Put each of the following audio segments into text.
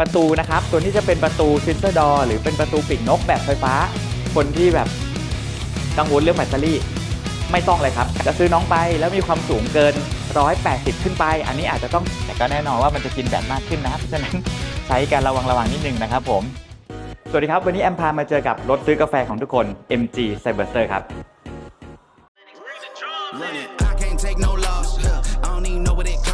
ประตูนะครับ ตัวนี้จะเป็นประตูซินเซอร์ดอหรือเป็นประตูปีกนกแบบไฟฟ้า คนที่แบบกังวลเรื่องแบตเตอรี่ ไม่ต้องเลยครับ จะซื้อน้องไปแล้วมีความสูงเกิน 180 ขึ้นไป อันนี้อาจจะต้องแต่ก็แน่นอนว่ามันจะกินแบตมากขึ้นนะเพราะฉะนั้นใช้การระวังระวังนิดนึงนะครับผมสวัสดีครับ วันนี้แอมพามาเจอกับรถซื้อกาแฟของทุกคน MG Cyberster ครับ Run it. I can't take no loss. I don't even know what it costs.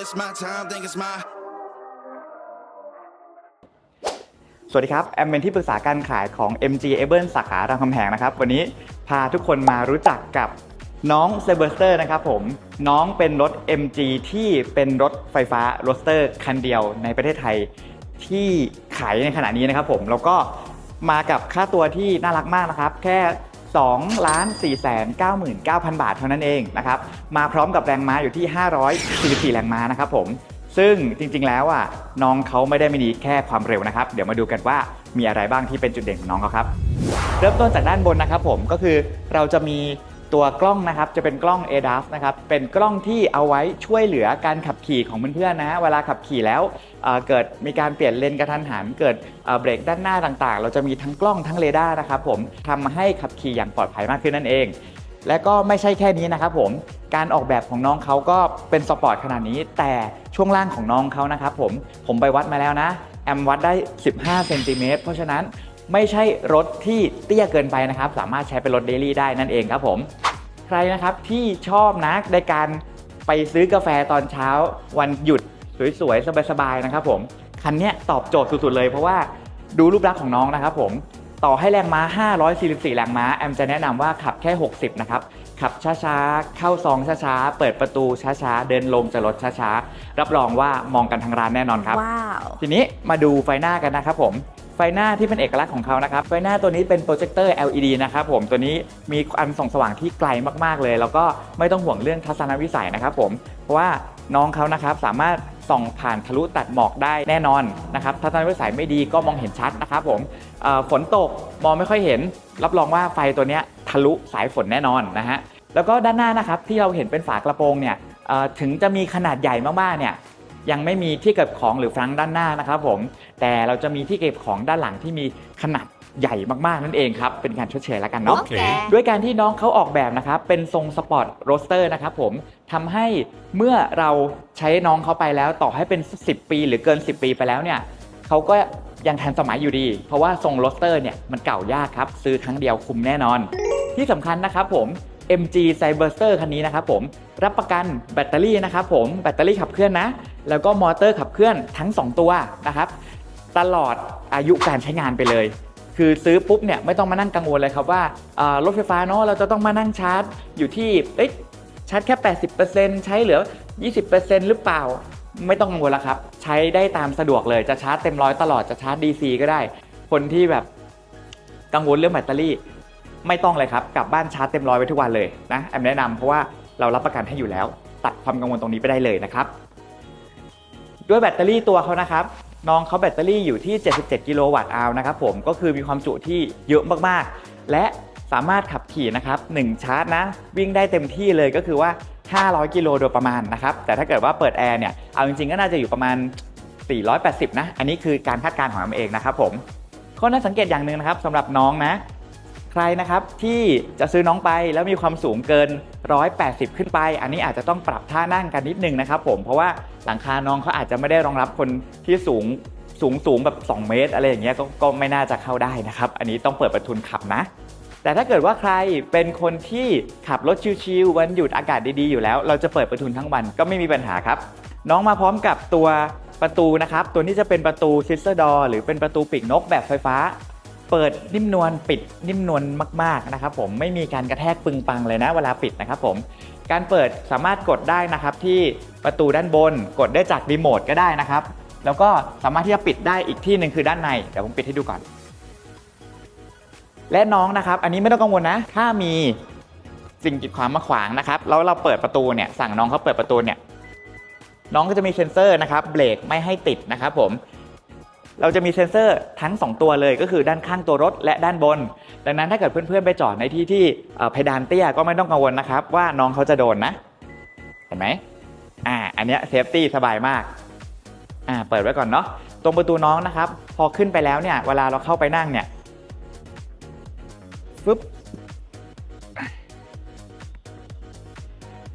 It's my time. Think it's my. สวัสดีครับ แอมเป็นที่ปรึกษาการขายของ MG a b l e สาขารามคำแหงนะครับ วันนี้พาทุกคนมารู้จักกับน้อง c y b e r s t e r นะครับผม น้องเป็นรถ MG ที่เป็นรถไฟฟ้าโรสเตอร์คันเดียวในประเทศไทยที่ขายในขณะนี้นะครับผม แล้วก็มากับค่าตัวที่น่ารักมากนะครับ แค่ 2ล้าน4แสน99,000 บาทเท่านั้นเองนะครับ มาพร้อมกับแรงม้าอยู่ที่ 544 แรงม้านะครับผม ซึ่งจริงๆแล้วอะน้องเขาไม่ได้มีดีแค่ความเร็วนะครับ เดี๋ยวมาดูกันว่ามีอะไรบ้างที่เป็นจุดเด่นของน้องเขาครับ เริ่มต้นจากด้านบนนะครับผมก็คือเราจะมี ตัวกล้องนะครับจะเป็นกล้อง ADAS นะครับเป็นกล้องที่เอาไว้ช่วยเหลือการขับขี่ของเพื่อนๆนะเวลาขับขี่แล้วเเกิดมีการเปลี่ยนเลนกระทันหัน เกิดเเบรกด้านหน้าต่างๆ เราจะมีทั้งกล้องทั้งเรดาร์นะครับผมทำให้ขับขี่อย่างปลอดภัยมากขึ้นนั่นเอง และก็ไม่ใช่แค่นี้นะครับผมการออกแบบของน้องเขาก็เป็นสปอร์ตขนาดนี้ แต่ช่วงล่างของน้องเขานะครับผมผมไปวัดมาแล้วนะแอมวัดได้ 15เซนติเมตรเพราะฉะนั้น ไม่ใช่รถที่เตี้ยเกินไปนะครับ สามารถใช้เป็นรถเดลี่ได้นั่นเองครับผม ใครนะครับที่ชอบนะในการไปซื้อกาแฟตอนเช้า วันหยุดสวยๆ สบายๆ นะครับผมคันเนี้ยตอบโจทย์สุดๆ เลยเพราะว่าดูรูปลักษณ์ของน้องนะครับผมต่อให้แรงม้า 544 แรงม้า แอมจะแนะนำว่าขับแค่ 60 นะครับ ขับช้าๆ เข้าซองช้าๆ เปิดประตูช้าๆ เดินลงจากรถช้าๆ รับรองว่ามองกันทางร้านแน่นอนครับว้าวทีนี้มาดูไฟหน้ากันนะครับผมไฟหน้าที่เป็นเอกลักษณ์ของเขานะครับ ไฟหน้าตัวนี้เป็นโปรเจคเตอร์ LED นะครับผม ตัวนี้มีอันส่องสว่างที่ไกลมากๆเลย แล้วก็ไม่ต้องห่วงเรื่องทัศนวิสัยนะครับผม เพราะว่าน้องเขานะครับสามารถส่องผ่านทะลุตัดหมอกได้แน่นอนนะครับ ทัศนวิสัยไม่ดีก็มองเห็นชัดนะครับผมฝนตกมองไม่ค่อยเห็น รับรองว่าไฟตัวนี้ทะลุสายฝนแน่นอนนะฮะ แล้วก็ด้านหน้านะครับที่เราเห็นเป็นฝากระโปรงเนี่ยถึงจะมีขนาดใหญ่มากๆเนี่ย ยังไม่มีที่เก็บของหรือฟรังก์ด้านหน้านะครับผมแต่เราจะมีที่เก็บของด้านหลังที่มีขนาดใหญ่มากๆ นั่นเองครับ เป็นการชดเชยแล้วกันเนาะโอเคด้วยการที่น้องเขาออกแบบนะครับ เป็นทรงสปอร์ตโรสเตอร์นะครับผมทำให้เมื่อเราใช้น้องเขาไปแล้วต่อให้เป็น 10 ปี หรือเกิน 10 ปีไปแล้วเนี่ยเขาก็ยังทันสมัยอยู่ดี เพราะว่าทรงโรสเตอร์เนี่ยมันเก่ายากครับ ซื้อครั้งเดียวคุมแน่นอน ที่สำคัญนะครับผม MG Cyberster คันนี้นะครับผมรับประกันแบตเตอรี่นะครับผมแบตเตอรี่ขับเคลื่อนนะ แล้วก็มอเตอร์ขับเคลื่อนทั้ง 2 ตัวนะครับตลอดอายุการใช้งานไปเลย คือซื้อปุ๊บเนี่ยไม่ต้องมานั่งกังวลเลยครับว่ารถไฟฟ้าเนาะเราจะต้องมานั่งชาร์จอยู่ที่เอ๊ชาร์จแค่ 80%ใช้เหลือ 20%หรือเปล่าไม่ต้องกังวลแล้วครับ ใช้ได้ตามสะดวกเลยจะชาร์จเต็มร้อยตลอดจะชาร์จ DC ก็ได้ คนที่แบบกังวลเรื่องแบตเตอรี่ ไม่ต้องเลยครับ กลับบ้านชาร์จเต็มร้อยไว้ทุกวันเลยนะแอมแนะนำเพราะว่าเรารับประกันให้อยู่แล้ว ตัดความกังวลตรงนี้ไปได้เลยนะครับ ด้วยแบตเตอรี่ตัวเขานะครับ น้องเขาแบตเตอรี่อยู่ที่ 77 กิโลวัตต์อาวนะครับผมก็คือมีความจุที่เยอะมากๆ และสามารถขับขี่นะครับ1ชาร์จนะ วิ่งได้เต็มที่เลยก็คือว่า 500 กิโลโดยประมาณนะครับ แต่ถ้าเกิดว่าเปิดแอร์เนี่ย เอาจริงๆ ก็น่าจะอยู่ประมาณ 480 นะ อันนี้คือการคาดการณ์ของอมเองนะครับผม ข้อน่าสังเกตอย่างหนึ่งนะครับสำหรับน้องนะ ใครนะครับที่จะซื้อน้องไปแล้วมีความสูงเกิน 180 ขึ้นไป อันนี้อาจจะต้องปรับท่านั่งกันนิดนึงนะครับผมเพราะว่าหลังคาน้องเขาอาจจะไม่ได้รองรับคนที่สูงสูงสูงแบบ 2 เมตร อะไรอย่างเงี้ยก็ก็ไม่น่าจะเข้าได้นะครับ อันนี้ต้องเปิดประทุนขับนะ แต่ถ้าเกิดว่าใครเป็นคนที่ขับรถชิวๆวันหยุดอากาศดีๆอยู่แล้ว เราจะเปิดประทุนทั้งวันก็ไม่มีปัญหาครับ น้องมาพร้อมกับตัวประตูนะครับ ตัวนี้จะเป็นประตูซิสเตอร์ดอหรือเป็นประตูปีกนกแบบไฟฟ้า เปิดนิ่มนวลปิดนิ่มนวลมากๆนะครับผมไม่มีการกระแทกปึงปังเลยนะเวลาปิดนะครับผมการเปิดสามารถกดได้นะครับที่ประตูด้านบนกดได้จากรีโมทก็ได้นะครับแล้วก็สามารถที่จะปิดได้อีกที่หนึ่งคือด้านใน เดี๋ยวผมปิดให้ดูก่อน และน้องนะครับ อันนี้ไม่ต้องกังวลนะ ถ้ามีสิ่งกีดขวางมาขวางนะครับแล้วเราเปิดประตูเนี่ยสั่งน้องเขาเปิดประตูเนี่ยน้องก็จะมีเซ็นเซอร์นะครับเบรกไม่ให้ติดนะครับผม เราจะมีเซ็นเซอร์ทั้ง 2 ตัวเลยก็คือด้านข้างตัวรถและด้านบน ดังนั้นถ้าเกิดเพื่อนๆไปจอดในที่ที่เพดานเตี้ยก็ไม่ต้องกังวลนะครับว่าน้องเขาจะโดนนะ เห็นไหมอ่าอันเนี้ยเซฟตี้สบายมากอ่าเปิดไว้ก่อนเนาะตรงประตูน้องนะครับ พอขึ้นไปแล้วเนี่ยเวลาเราเข้าไปนั่งเนี่ยฟึบ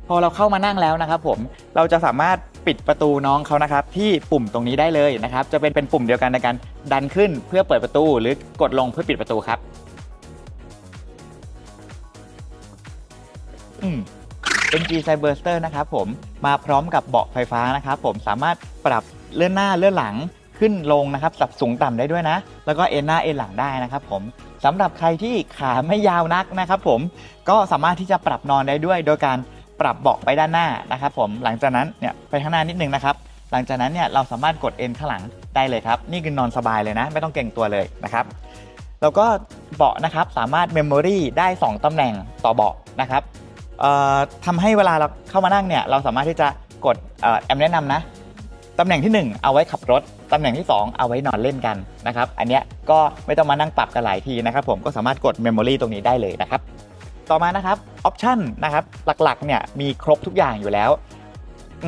พอเราเข้ามานั่งแล้วนะครับผมเราจะสามารถ ปิดประตูน้องเขานะครับที่ปุ่มตรงนี้ได้เลยนะครับจะเป็นเป็นปุ่มเดียวกันในการดันขึ้นเพื่อเปิดประตู หรือกดลงเพื่อปิดประตูครับอืมเป็น G s i b e r s t e r นะครับผมมาพร้อมกับเบาะไฟฟ้านะครับผมสามารถปรับเลื่อนหน้าเลื่อนหลังขึ้นลงนะครับสับสูงต่ำได้ด้วยนะ แล้วก็เอ็นหน้าเอ็นหลังได้นะครับผมสำหรับใครที่ขาไม่ยาวนักนะครับผมก็สามารถที่จะปรับนอนได้ด้วยโดยการ ปรับเบาะไปด้านหน้านะครับผมหลังจากนั้นเนี่ยไปข้างหน้านิดนึงนะครับหลังจากนั้นเนี่ยเราสามารถกดเอ็นข้างหลังได้เลยครับนี่คือนอนสบายเลยนะ ไม่ต้องเกรงตัวเลยนะครับแล้วก็เบาะนะครับสามารถเมมโมรีได้ 2 ตำแหน่งต่อเบาะนะครับทำให้เวลาเราเข้ามานั่งเนี่ยเราสามารถที่จะกดออแอมแนะนำนะตำแหน่งที่ 1 เอาไว้ขับรถ ตำแหน่งที่ 2 เอาไว้นอนเล่นกันนะครับ อันเนี้ยก็ไม่ต้องมานั่งปรับกันหลายทีนะครับผมก็สามารถกดเมมโมรีตรงนี้ได้เลยนะครับ ต่อมานะครับออปชันนะครับหลักๆเนี่ยมีครบทุกอย่างอยู่แล้ว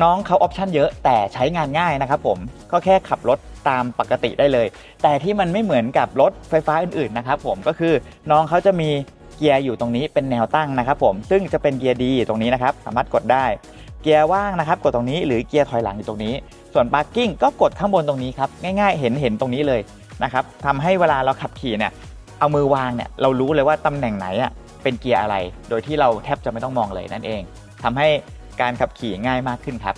น้องเขาออปชันเยอะแต่ใช้งานง่ายนะครับผมก็แค่ขับรถตามปกติได้เลย แต่ที่มันไม่เหมือนกับรถไฟฟ้าอื่นๆนะครับผมก็คือน้องเขาจะมีเกียร์อยู่ตรงนี้เป็นแนวตั้งนะครับผมซึ่งจะเป็นเกียร์ดีตรงนี้นะครับสามารถกดได้ เกียร์ว่างนะครับ กดตรงนี้หรือเกียร์ถอยหลังอยู่ตรงนี้ ส่วน parking ก็กดข้างบนตรงนี้ครับง่ายๆ เห็นเห็นตรงนี้เลยนะครับทำให้เวลาเราขับขี่เนี่ยเอามือวางเนี่ยเรารู้เลยว่าตำแหน่งไหนอะ เป็นเกียร์อะไร โดยที่เราแทบจะไม่ต้องมองเลยนั่นเองทำให้การขับขี่ง่ายมากขึ้นครับ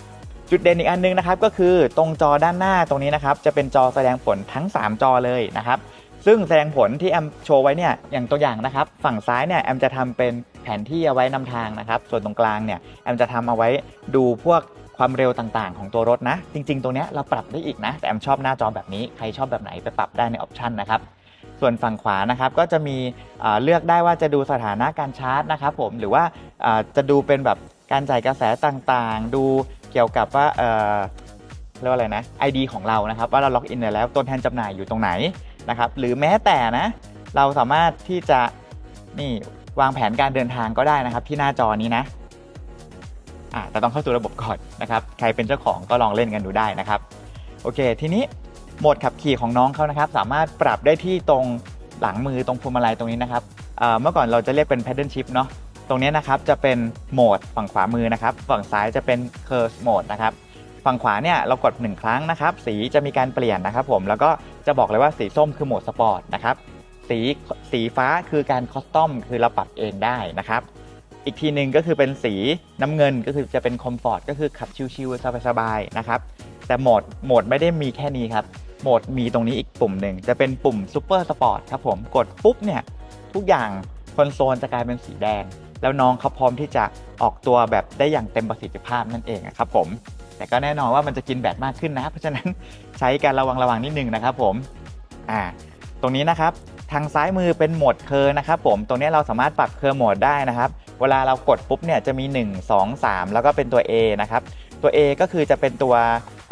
จุดเด่นอีกอันนึงนะครับก็คือตรงจอด้านหน้าตรงนี้นะครับจะเป็นจอแสดงผลทั้ง 3 จอเลยนะครับซึ่งแสดงผลที่แอมโชว์ไว้เนี่ยอย่างตัวอย่างนะครับ ฝั่งซ้ายเนี่ยแอมจะทำเป็นแผนที่เอาไว้นำทางนะครับ ส่วนตรงกลางเนี่ยแอมจะทำเอาไว้ดูพวกความเร็วต่างๆ ของตัวรถนะ จริง ๆ ตรงเนี้ยเราปรับได้อีกนะ แต่แอมชอบหน้าจอแบบนี้ ใครชอบแบบไหนไปปรับได้ในออปชันนะครับ ส่วนฝั่งขวานะครับก็จะมีเลือกได้ว่าจะดูสถานะการชาร์จนะครับผมหรือว่าจะดูเป็นแบบการจ่ายกระแสต่างๆ ดูเกี่ยวกับว่าเรียกว่าอะไรนะ ID ของเรานะครับ ว่าเราล็อกอินแล้วตัวแทนจำหน่ายอยู่ตรงไหนนะครับหรือแม้แต่นะ เราสามารถที่จะนี่วางแผนการเดินทางก็ได้นะครับ ที่หน้าจอนี้นะอ่าแต่ต้องเข้าสู่ระบบก่อนนะครับ ใครเป็นเจ้าของก็ลองเล่นกันดูได้นะครับ โอเค ทีนี้ โหมดขับขี่ของน้องเขานะครับ สามารถปรับได้ที่ตรงหลังมือตรงพวงมาลัยตรงนี้นะครับเมื่อก่อนเราจะเรียกเป็น paddle shift เนาะตรงนี้นะครับจะเป็นโหมดฝั่งขวามือนะครับ ฝั่งซ้ายจะเป็น curve mode นะครับฝั่งขวาเนี่ยเรากด 1 ครั้งนะครับ สีจะมีการเปลี่ยนนะครับ ผมแล้วก็จะบอกเลยว่าสีส้มคือโหมดสปอร์ตนะครับสีสีฟ้าคือการคอสตอมคือเราปรับเองได้นะครับอีกทีหนึ่งก็คือเป็นสีน้ำเงินก็คือจะเป็นคอมฟอร์ตก็คือขับชิวๆสบายๆนะครับแต่โหมดโหมดไม่ได้มีแค่นี้ครับ โหมดมีตรงนี้อีกปุ่มหนึ่งจะเป็นปุ่มซูเปอร์สปอร์ตครับผมกดปุ๊บเนี่ยทุกอย่างคอนโซลจะกลายเป็นสีแดง แล้วน้องเขาพร้อมที่จะออกตัวแบบได้อย่างเต็มประสิทธิภาพนั่นเองครับผม แต่ก็แน่นอนว่ามันจะกินแบตมากขึ้นนะ เพราะฉะนั้นใช้การระวังระวังนิดนึงนะครับผมอ่าตรงนี้นะครับทางซ้ายมือเป็นโหมดเคอร์นะครับผม ตรงนี้เราสามารถปรับเคอร์โหมดได้นะครับ เวลาเรากดปุ๊บเนี่ยจะมี 1 2 3 แล้วก็เป็นตัว A นะครับ ตัว A ก็คือจะเป็นตัว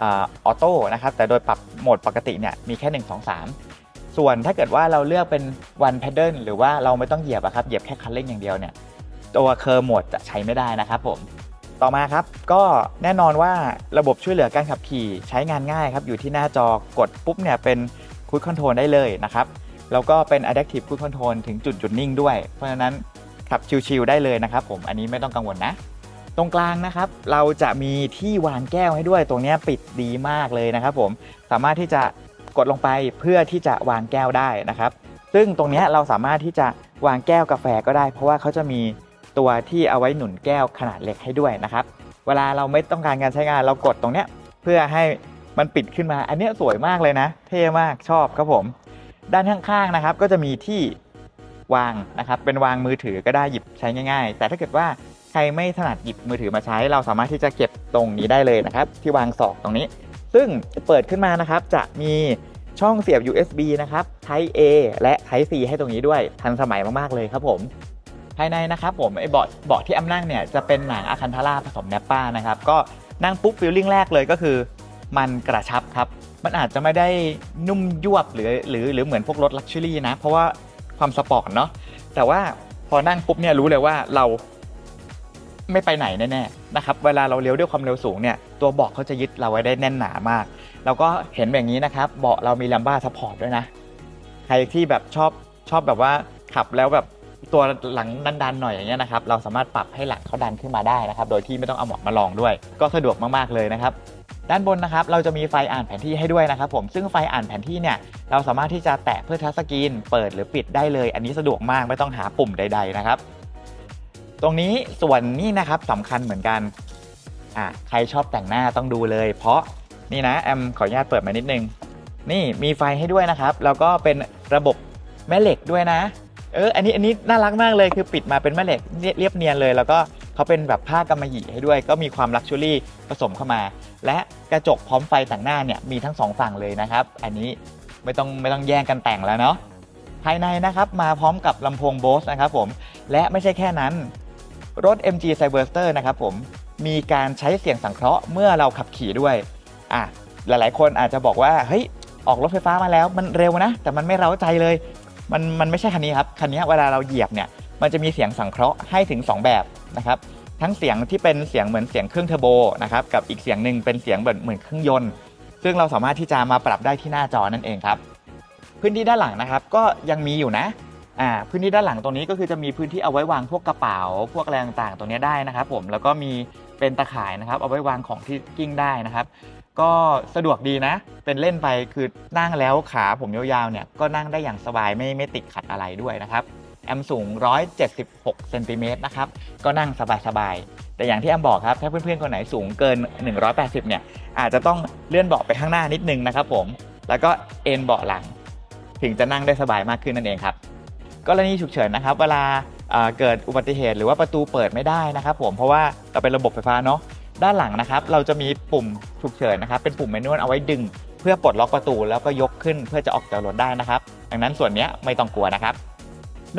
ออโต้นะครับแต่โดยปรับโหมดปกติเนี่ยมีแค่ 1 2 3 ส่วนถ้าเกิดว่าเราเลือกเป็น one pedal หรือว่าเราไม่ต้องเหยียบอะครับเหยียบแค่คันเร่งอย่างเดียวเนี่ยตัวเคอร์โหมดจะใช้ไม่ได้นะครับผมต่อมาครับก็แน่นอนว่าระบบช่วยเหลือการขับขี่ใช้งานง่ายครับอยู่ที่หน้าจอกดปุ๊บเนี่ยเป็น Cruise Control ได้เลยนะครับแล้วก็เป็น Adaptive Cruise Control ถึงจุดจุดนิ่งด้วย เพราะฉะนั้นขับชิลๆได้เลยนะครับผม อันนี้ไม่ต้องกังวลนะ ตรงกลางนะครับ เราจะมีที่วางแก้วให้ด้วยตรงนี้ปิดดีมากเลยนะครับ ผมสามารถที่จะกดลงไปเพื่อที่จะวางแก้วได้นะครับ ซึ่งตรงนี้เราสามารถที่จะวางแก้วกาแฟก็ได้ เพราะว่าเขาจะมีตัวที่เอาไว้หนุนแก้วขนาดเล็กให้ด้วยนะครับ เวลาเราไม่ต้องการการใช้งานเรากดตรงเนี้ยเพื่อให้มันปิดขึ้นมา อันนี้สวยมากเลยนะ เท่มากชอบครับผม ด้านข้างๆนะครับ ก็จะมีที่วางนะครับ เป็นวางมือถือก็ได้หยิบใช้ง่าย ๆ แต่ถ้าเกิดว่า ใครไม่ถนัดหยิบมือถือมาใช้ เราสามารถที่จะเก็บตรงนี้ได้เลยนะครับ ที่วางศอกตรงนี้ ซึ่งเปิดขึ้นมานะครับจะมีช่องเสียบ USB นะครับ Type A และ Type C ให้ตรงนี้ด้วยทันสมัยมาก ๆ เลยครับผม ภายในนะครับผมไอ้เบาะเบาะที่อำนั่งเนี่ยจะเป็นหนังอะคันทาร่าผสมแนปป้านะครับ ก็นั่งปุ๊บฟีลลิ่งแรกเลยก็คือ มันกระชับครับ มันอาจจะไม่ได้นุ่มยวบหรือหรือหรือเหมือนพวกรถลักชัวรี่นะ เพราะว่าความสปอร์ตเนาะแต่ว่าพอนั่งปุ๊บเนี่ยรู้เลยว่าเรา ไม่ไปไหนแน่ๆนะครับเวลาเราเลี้ยวด้วยความเร็วสูงเนี่ยตัวเบาะเขาจะยึดเราไว้ได้แน่นหนามากแล้วก็เห็นแบบนี้นะครับเบาะเรามีลัมบ้าซัพพอร์ตด้วยนะ ใครที่แบบชอบชอบแบบว่าขับแล้วแบบตัวหลังดันๆหน่อยอย่างเงี้ยนะครับเราสามารถปรับให้หลังเขาดันขึ้นมาได้นะครับ โดยที่ไม่ต้องเอาหมอนมาลองด้วย ก็สะดวกมากๆเลยนะครับด้านบนนะครับเราจะมีไฟอ่านแผนที่ให้ด้วยนะครับผมซึ่งไฟอ่านแผนที่เนี่ยเราสามารถที่จะแตะเพื่อทัชสกรีนเปิดหรือปิดได้เลย อันนี้สะดวกมากไม่ต้องหาปุ่มใด ๆ นะครับ ตรงนี้ส่วนนี้นะครับสำคัญเหมือนกันอะใครชอบแต่งหน้าต้องดูเลย เพราะนี่นะแอมขออนุญาตเปิดมานิดนึง นี่มีไฟให้ด้วยนะครับ แล้วก็เป็นระบบแม่เหล็กด้วยนะ เอออันนี้อันนี้น่ารักมากเลยคือปิดมาเป็นแม่เหล็กเรียบเนียนเลย แล้วก็เขาเป็นแบบผ้ากำมะหยี่ให้ด้วย ก็มีความลักชัวรี่ผสมเข้ามา และกระจกพร้อมไฟแต่งหน้าเนี่ยมีทั้งสองฝั่งเลยนะครับ อันนี้ไม่ต้องไม่ต้องแย่งกันแต่งแล้วเนาะภายในนะครับมาพร้อมกับลำโพง Bose นะครับผมและไม่ใช่แค่นั้น รถ MG Cyberster นะครับผมมีการใช้เสียงสังเคราะห์เมื่อเราขับขี่ด้วยอะหลาย ๆ คนอาจจะบอกว่าเฮ้ยออกรถไฟฟ้ามาแล้วมันเร็วนะ แต่มันไม่เร้าใจเลย มันมันไม่ใช่คันนี้ครับคันนี้เวลาเราเหยียบเนี่ยมันจะมีเสียงสังเคราะห์ให้ถึง 2 แบบนะครับทั้งเสียงที่เป็นเสียงเหมือนเสียงเครื่องเทอร์โบนะครับกับอีกเสียงหนึ่งเป็นเสียงเหมือนเครื่องยนต์ ซึ่งเราสามารถที่จะมาปรับได้ที่หน้าจอนั่นเองครับพื้นที่ด้านหลังนะครับก็ยังมีอยู่นะ อ่าพื้นที่ด้านหลังตรงนี้ก็คือจะมีพื้นที่เอาไว้วางพวกกระเป๋า พวกอะไรต่างๆ ตรงนี้ได้นะครับผมแล้วก็มีเป็นตะข่ายนะครับ เอาไว้วางของที่กิ้งได้นะครับ ก็สะดวกดีนะ เป็นเล่นไปคือนั่งแล้วขาผมยาวๆเนี่ยก็นั่งได้อย่างสบายไม่ไม่ติดขัดอะไรด้วยนะครับแอมสูง 176 เซนติเมตรนะครับ ก็นั่งสบายๆ แต่อย่างที่แอมบอกครับ ถ้าเพื่อนๆ คนไหนสูงเกิน 180 เนี่ย อาจจะต้องเลื่อนเบาะไปข้างหน้านิดนึงนะครับผม แล้วก็เอนเบาะหลัง ถึงจะนั่งได้สบายมากขึ้นนั่นเองครับ กรณีฉุกเฉินนะครับ เวลาเกิดอุบัติเหตุหรือว่าประตูเปิดไม่ได้นะครับ ผมเพราะว่าเราเป็นระบบไฟฟ้าเนาะด้านหลังนะครับ เราจะมีปุ่มฉุกเฉินนะครับ เป็นปุ่มแมนนวลเอาไว้ดึง เพื่อปลดล็อกประตูแล้วก็ยกขึ้นเพื่อจะออกจากรถได้นะครับ ดังนั้นส่วนนี้ไม่ต้องกลัวนะครับ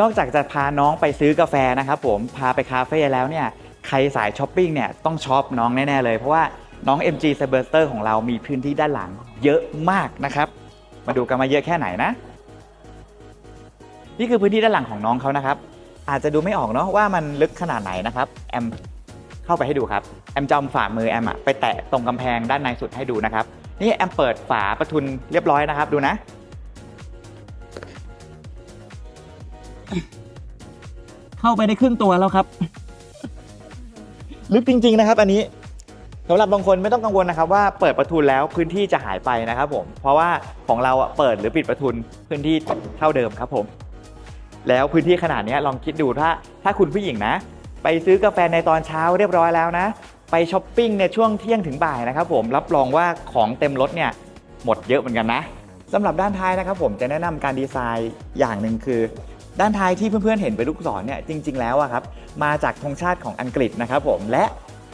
นอกจากจะพาน้องไปซื้อกาแฟนะครับ ผมพาไปคาเฟ่แล้วเนี่ยใครสายช้อปปิ้งเนี่ยต้องช็อปน้องแน่ๆเลยเพราะว่าน้อง MG Cyberster ของเรามีพื้นที่ด้านหลังเยอะมากนะครับ มาดูกันมาเยอะแค่ไหนนะ นี่คือพื้นที่ด้านหลังของน้องเขานะครับ อาจจะดูไม่ออกเนาะว่ามันลึกขนาดไหนนะครับ แอมเข้าไปให้ดูครับ แอมจอาฝ่ามือแอมอะไปแตะตรงกำแพงด้านในสุดให้ดูนะครับ นี่แอมเปิดฝาประทุนเรียบร้อยนะครับ ดูนะ เข้าไปได้ครึ่งตัวแล้วครับ ลึกจริง ๆ นะครับ อันนี้สำหรับบางคนไม่ต้องกังวลนะครับว่าเปิดประทุนแล้วพื้นที่จะหายไปนะครับผมเพราะว่าของเราอะเปิดหรือปิดประทุนพื้นที่เท่าเดิมครับผม แล้วพื้นที่ขนาดนี้ลองคิดดูถ้าถ้าคุณผู้หญิงนะ ไปซื้อกาแฟในตอนเช้าเรียบร้อยแล้วนะ ไปช้อปปิ้งในช่วงเที่ยงถึงบ่ายนะครับผมรับรองว่าของเต็มรถเนี่ยหมดเยอะเหมือนกันนะสำหรับด้านท้ายนะครับผมจะแนะนำการดีไซน์อย่างหนึ่งคือ ด้านท้ายที่เพื่อนๆเห็นเป็นลูกศรเนี่ยจริง ๆ แล้วอะครับมาจากธงชาติของอังกฤษนะครับผมและ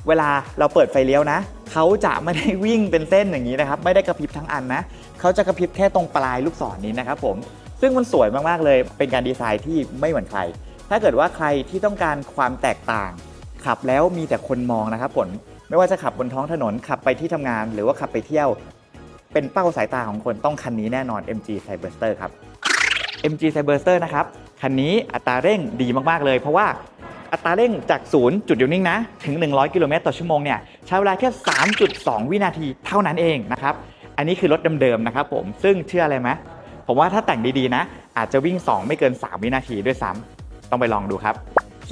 เวลาเราเปิดไฟเลี้ยวนะเขาจะไม่ได้วิ่งเป็นเส้นอย่างนี้นะครับไม่ได้กระพริบทั้งอันนะเขาจะกระพริบแค่ตรงปลายลูกศรนี้นะครับผม ซึ่งมันสวยมาก ๆ เลย เป็นการดีไซน์ที่ไม่เหมือนใคร ถ้าเกิดว่าใครที่ต้องการความแตกต่าง ขับแล้วมีแต่คนมองนะครับผล ไม่ว่าจะขับบนท้องถนน ขับไปที่ทำงาน หรือว่าขับไปเที่ยว เป็นเป้าสายตาของคนต้องคันนี้แน่นอน MG Cyberster ครับ MG Cyberster นะครับ คันนี้อัตราเร่งดีมาก ๆ เลย เพราะว่าอัตราเร่งจากศูนย์จุดอยู่นิ่งนะ ถึง 100 กิโลเมตรต่อชั่วโมงเนี่ยใช้เวลาแค่ 3.2 วินาทีเท่านั้นเองนะครับ อันนี้คือรถเดิมๆนะครับผม ซึ่งเชื่ออะไรไหม ผมว่าถ้าแต่งดีๆนะ อาจจะวิ่ง 2 ไม่เกิน 3 วินาทีด้วยซ้ำต้องไปลองดูครับ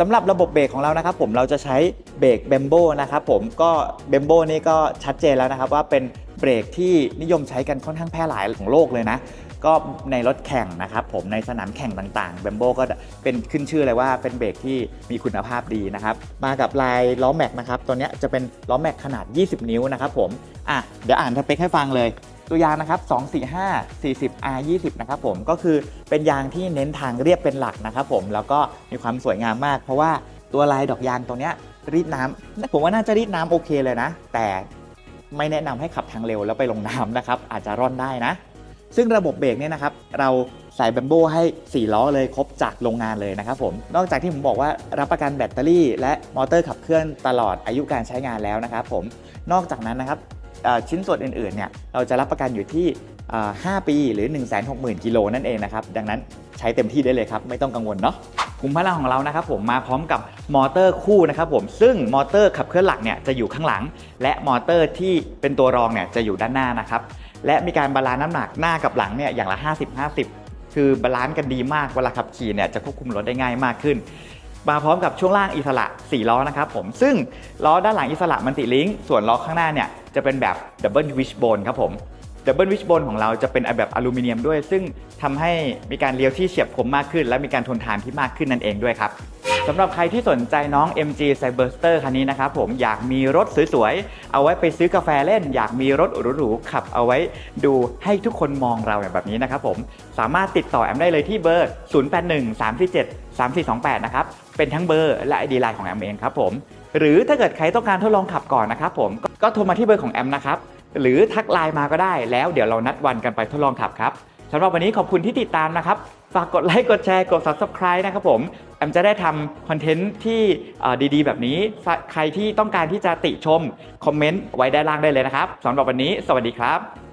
สำหรับระบบเบรกของเรานะครับผมเราจะใช้เบรกเบมโบนะครับผมก็เบมโบนี่ก็ชัดเจนแล้วนะครับว่าเป็นเบรกที่นิยมใช้กันค่อนข้างแพร่หลายของโลกเลยนะก็ในรถแข่งนะครับผมในสนามแข่งต่างๆเบมโบก็เป็นขึ้นชื่อเลยว่าเป็นเบรกที่มีคุณภาพดีนะครับมากับลายล้อแม็กนะครับตัวนี้จะเป็นล้อแม็กขนาด 20 นิ้วนะครับผมอะเดี๋ยวอ่านสเปคให้ฟังเลย ตัวยางนะครับ 245 40 R 20นะครับผมก็คือเป็นยางที่เน้นทางเรียบเป็นหลักนะครับผมแล้วก็มีความสวยงามมาก เพราะว่าตัวลายดอกยางตรงเนี้ยรีดน้ำผมว่าน่าจะรีดน้ำโอเคเลยนะ แต่ไม่แนะนำให้ขับทางเร็วแล้วไปลงน้ำนะครับ อาจจะร่อนได้นะ ซึ่งระบบเบรกเนี่ยนะครับ เราใส่แบมโบให้ 4 ล้อเลยครบจากโรงงานเลยนะครับผม นอกจากที่ผมบอกว่ารับประกันแบตเตอรี่ และมอเตอร์ขับเคลื่อนตลอดอายุการใช้งานแล้วนะครับผม นอกจากนั้นนะครับ ชิ้นส่วนอื่นๆเนี่ยเราจะรับประกันอยู่ที่ 5 ปีหรือ 1 6 0 0 0 0กิโลนั่นเองนะครับ ดังนั้นใช้เต็มที่ได้เลยครับ ไม่ต้องกังวลเนาะคุมพลังของเรานะครับผมมาพร้อมกับมอเตอร์คู่นะครับผมซึ่งมอเตอร์ขับเคลื่อนหลักเนี่ยจะอยู่ข้างหลัง และมอเตอร์ที่เป็นตัวรองเนี่ยจะอยู่ด้านหน้านะครับและมีการบาลานซ์น้ำหนักหน้ากับหลังเนี่ยอย่างละ 50-50 คือบาลานซ์กันดีมากเวลาขับขี่เนี่ยจะควบคุมรถได้ง่ายมากขึ้น มาพร้อมกับช่วงล่างอิสระ 4 ล้อนะครับผม ซึ่งล้อด้านหลังอิสระมันติลิงก์ส่วนล้อข้างหน้าเนี่ยจะเป็นแบบดับเบิลวิชโบนครับผมดับเบิลวิชโบนของเราจะเป็นแบบอลูมิเนียมด้วย ซึ่งทำให้มีการเลี้ยวที่เฉียบคมมากขึ้น และมีการทนทานที่มากขึ้นนั่นเองด้วยครับ สำหรับใครที่สนใจน้อง MG Cyberster คันนี้นะครับผมอยากมีรถสวยๆ เอาไว้ไปซื้อกาแฟเล่น อยากมีรถหรูๆขับเอาไว้ดูให้ทุกคนมองเราแบบนี้นะครับผมสามารถติดต่อแอมได้เลยที่เบอร์ 0813473428 นะครับ เป็นทั้งเบอร์และ ID ไลน์ของแอมเองครับผม หรือถ้าเกิดใครต้องการทดลองขับก่อนนะครับผมก็โทรมาที่เบอร์ของแอมนะครับหรือทักไลน์มาก็ได้ แล้วเดี๋ยวเรานัดวันกันไปทดลองขับครับสำหรับวันนี้ขอบคุณที่ติดตามนะครับ ฝากกดไลค์ กดแชร์ กด subscribe นะครับผม มจะได้ทำคอนเทนต์ที่ดีๆ แบบนี้ ใครที่ต้องการที่จะติชม คอมเมนต์ไว้ด้านล่างได้เลยนะครับสำหรับวันนี้ สวัสดีครับ